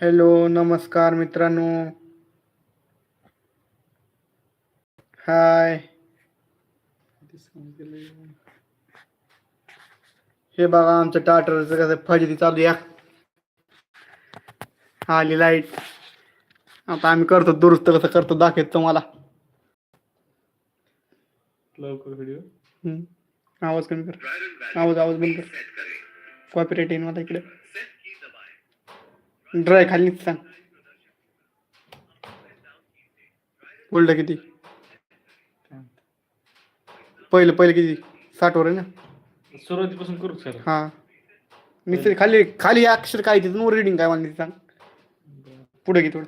Hello नमस्कार मित्रांनो. हाय. हे बघा आमचं टाटरचं कसं फजिती चालू या. आली लाइट आता आम्ही करतो दुरुस्त कसं करतो दाखवतो तुम्हाला. आवाज कमी कर. आवाज आवाज बंद कर. कॉपीराईट येईन मला इकडे. ड्राय खाली सांग. उलट किती? पहिलं पहिलं किती? साठ वर आहे ना? सुरुवातीपासून करू सर हा. नुसते खाली खाली अक्षर काय तिथून रीडिंग काय मला नीट सांग. पुढे घे थोडं.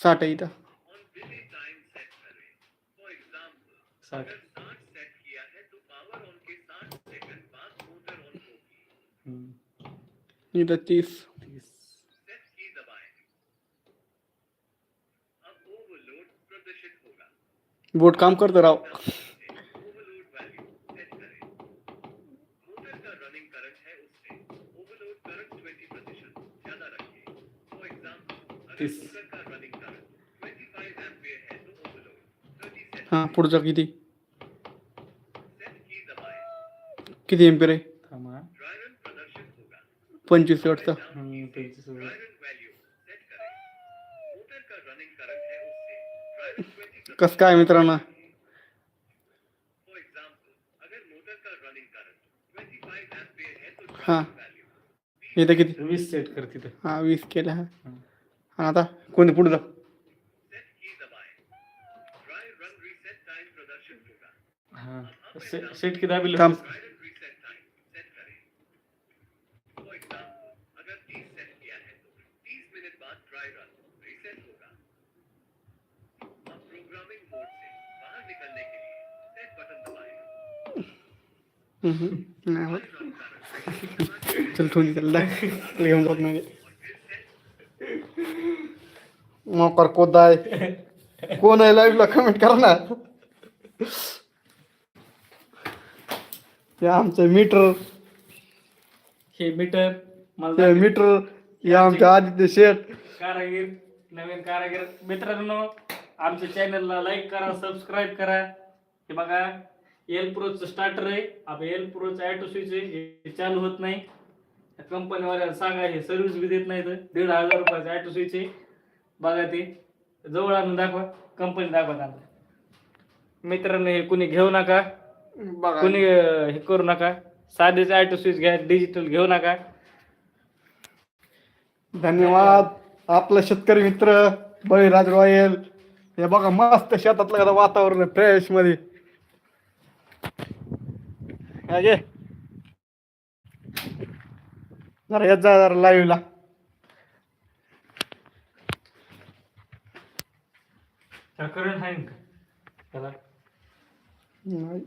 साठ आहे इथं. साठ. इथं तीस तीस। बोट काम करतो राव तीस। हा पुढचं किती किती एम्पियर आहे थांबा पंचवीस वाटतं. कसं काय मित्रांनो? हा. इथं किती? वीस सेट कर तिथं. हा वीस केलं हा. आता कोणते पुढे जा. हा. से- सेट किती दाबील थांब हम्म. नाही होत. चल ठेवून दे त्याला दाख. घेऊन जात नाही मोकर कोदा आहे कोण आहे लाईव्हला कमेंट करा ना हे आमचं मीटर हे मीटर मला. मीटर हे आमचं आदित्य शेठ कारागीर नवीन कारागीर मित्रांनो आमच्या चॅनलला लाईक करा सबस्क्राईब करा. हे बघा एल प्रोचं स्टार्टर आहे. आपण एल प्रोचं ॲटो स्विच आहे. हे चालू होत नाही. कंपनीवाल्याला सांगा हे सर्व्हिस बी देत नाही तर दीड हजार रुपयाचं ॲटो स्विच आहे. बघा ते. जवळ आणून दाखवा. कंपनी दाखवा त्यांना मित्रांनो हे कुणी घेऊ नका. कुणी हे करू नका. साधेच ॲटो स्विच घ्या. डिजिटल घेऊ नका. धन्यवाद. आपला शेतकरी मित्र बळीराज रॉयल. हे बघा मस्त शेतातलं जरा वातावरण फ्रेशमध्ये. हा घे. जरा येत जा जरा लाईव्हला करंट आहे का? त्याला नाही.